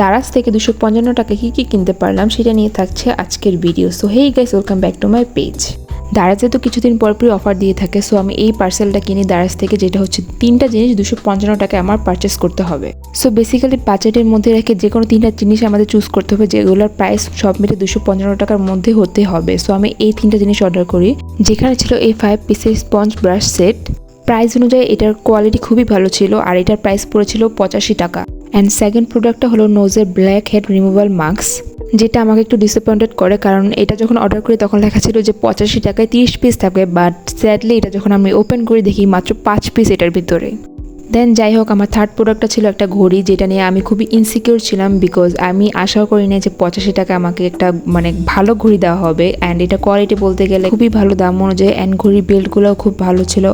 দারাজ থেকে দুশো পঞ্চান্ন টাকা কী কী কিনতে পারলাম সেটা নিয়ে থাকছে আজকের video. So hey guys welcome back to my page দারাজে তো কিছুদিন পর পরই অফার দিয়ে থাকে সো আমি এই পার্সেলটা কিনি দারাজ থেকে, যেটা হচ্ছে তিনটা জিনিস দুশো পঞ্চান্ন টাকায় আমার পারচেস করতে হবে। সো বেসিক্যালি বাজেটের মধ্যে রেখে যে কোনো তিনটা জিনিস আমাদের চুজ করতে হবে, যেগুলোর প্রাইস সব মিলে দুশো পঞ্চান্ন টাকার মধ্যে হতে হবে। সো আমি এই তিনটা জিনিস অর্ডার করি। যেখানে ছিল এই ফাইভ পিসের স্পঞ্জ ব্রাশ সেট প্রাইস অনুযায়ী এটার কোয়ালিটি খুবই ভালো ছিল, আর এটার প্রাইস পড়েছিল পঁচাশি টাকা। অ্যান্ড সেকেন্ড প্রোডাক্টটা হলো নোজের ব্ল্যাক হেড রিমুভাল মাস্ক যেটা আমাকে একটু ডিসঅ্যাপয়েন্টেড করে, কারণ এটা যখন অর্ডার করি তখন লেখা ছিল যে পঁচাশি টাকায় তিরিশ পিস থাকবে বাট স্যাডলি এটা যখন আমি ওপেন করে দেখি মাত্র পাঁচ পিস এটার ভিতরে। দেন যাই হোক, আমার থার্ড প্রোডাক্টটা ছিল একটা ঘড়ি, যেটা নিয়ে আমি খুবই ইনসিকিউর ছিলাম বিকজ আমি আশাও করি না যে পঁচাশি টাকা আমাকে একটা মানে ভালো ঘড়ি দেওয়া হবে অ্যান্ড এটা কোয়ালিটি বলতে গেলে খুবই ভালো দাম অনুযায়ী অ্যান্ড ঘড়ি বেল্টগুলোও খুব ভালো ছিল।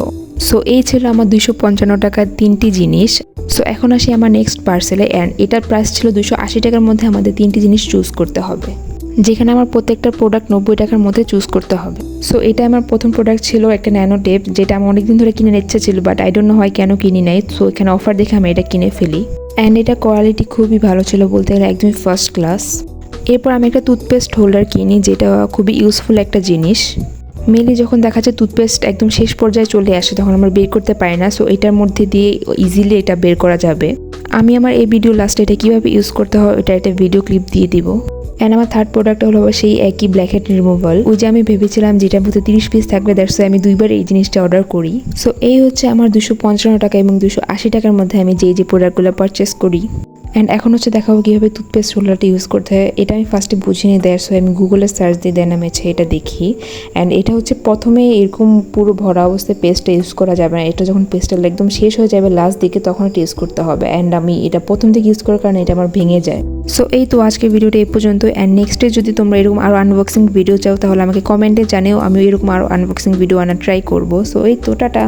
সো এই ছিল আমার দুশো পঞ্চান্ন টাকার তিনটি জিনিস। সো এখন আসি আমার নেক্সট পার্সেলে অ্যান্ড এটার প্রাইস ছিল দুশো আশি টাকার মধ্যে আমাদের তিনটি জিনিস চুজ করতে হবে। যেখানে আমার প্রত্যেকটা প্রোডাক্ট নব্বই টাকার মধ্যে চুজ করতে হবে। সো এটা আমার প্রথম প্রোডাক্ট ছিল একটা ন্যানো টেপ যেটা আমার অনেকদিন ধরে কিনে ইচ্ছা ছিল বাট আই ডোন্ট নো হয় কেন কিনি নাই। সো এখানে অফার দেখে আমি এটা কিনে ফেলি। অ্যান্ড এটা কোয়ালিটি খুবই ভালো ছিল বলতে গেলে একদমই ফার্স্ট ক্লাস এরপর আমি একটা টুথপেস্ট হোল্ডার কিনি, যেটা খুবই ইউজফুল একটা জিনিস। মেনলি যখন দেখা যায় টুথপেস্ট একদম শেষ পর্যায়ে চলে আসে, তখন আমরা বের করতে পারি না। সো এটার মধ্যে দিয়ে ইজিলি এটা বের করা যাবে। আমি আমার এই ভিডিও লাস্টে এটা কীভাবে ইউজ করতে হয়, এটা একটা ভিডিও ক্লিপ দিয়ে দিব। অ্যান্ড আমার থার্ড প্রোডাক্ট হলো সেই একই ব্ল্যাক হেড রিমুভাল ওই যে আমি ভেবেছিলাম যেটার মধ্যে তিরিশ পিস থাকবে দ্যাটস আমি দুইবার এই জিনিসটা অর্ডার করি। সো এই হচ্ছে আমার দুশো পঞ্চান্ন টাকা এবং দুশো আশি টাকার মধ্যে আমি যে যে প্রোডাক্টগুলো পারচেস করি। অ্যান্ড এখন হচ্ছে দেখাবো কীভাবে টুথপেস্ট রোলারটা ইউজ করতে হয়। এটা আমি ফার্স্টে বুঝিনি সো আমি গুগলে সার্চ দিয়ে দেন, আমি এটা দেখি। অ্যান্ড এটা হচ্ছে প্রথমে এরকম পুরো ভরা অবস্থায় পেস্টটা ইউজ করা যাবে না। এটা যখন পেস্টটা একদম শেষ হয়ে যাবে লাস্ট দিকে তখন এটা ইউজ করতে হবে। অ্যান্ড আমি এটা প্রথম দিকে ইউজ করার কারণে এটা আমার ভেঙে যায়। সো এই তো আজকে ভিডিওটা এই পর্যন্ত। অ্যান্ড নেক্সটে যদি তোমরা এরকম আরও আনবক্সিং ভিডিও চাও, তাহলে আমাকে কমেন্টে জানেও। আমি এরকম আরও আনবক্সিং ভিডিও আনা ট্রাই করব। সো এই তো, টাটা।